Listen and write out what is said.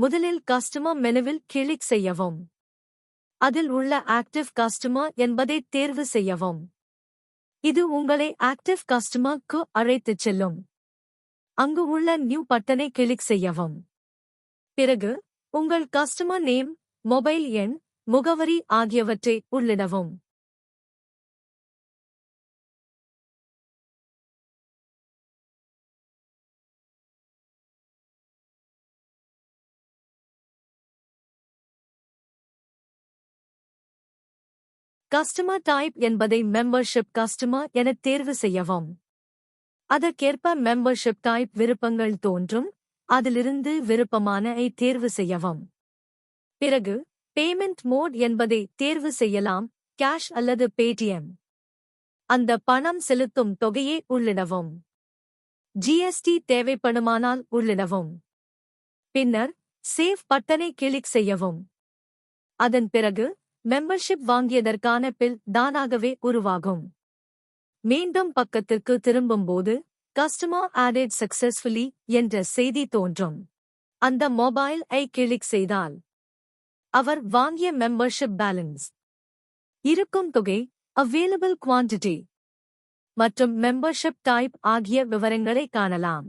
முதலில் கஸ்டமர் மெனுவில் கிளிக் செய்யவும். அதில் உள்ள ஆக்டிவ் கஸ்டமர் என்பதை தேர்வு செய்யவும். இது உங்களை ஆக்டிவ் கஸ்டமருக்கு அழைத்துச் செல்லும். அங்கு உள்ள நியூ பட்டனை கிளிக் செய்யவும். பிறகு உங்கள் கஸ்டமர் நேம் மொபைல் எண் முகவரி ஆகியவற்றை உள்ளிடவும். கஸ்டமர் டைப் என்பதை மெம்பர்ஷிப் கஸ்டமர் என தேர்வு செய்யவும். அதற்கேற்ப மெம்பர்ஷிப் டைப் விருப்பங்கள் தோன்றும் அதிலிருந்து விருப்பமான ஐ தேர்வு செய்யவும். பிறகு பேமெண்ட் மோட் என்பதை தேர்வு செய்யலாம் கேஷ் அல்லது பேடிஎம் அந்த பணம் செலுத்தும் தொகையை உள்ளிடவும். ஜிஎஸ்டி தேவைப்படுமானால் உள்ளிடவும். பின்னர் சேவ் பட்டனை கிளிக் செய்யவும். அதன் பிறகு மெம்பர்ஷிப் வாங்கியதற்கான பில் தானாகவே உருவாகும். மீண்டும் பக்கத்திற்கு திரும்பும்போது கஸ்டமர் ஆடட் சக்சஸ்ஃபுல்லி என்ற செய்தி தோன்றும். அந்த மொபைல் ஐ கிளிக் செய்தால் அவர் வாங்கிய மெம்பர்ஷிப் பேலன்ஸ் இருக்கும் தொகை அவைலபிள் குவாண்டிட்டி மற்றும் மெம்பர்ஷிப் டைப் ஆகிய விவரங்களை காணலாம்.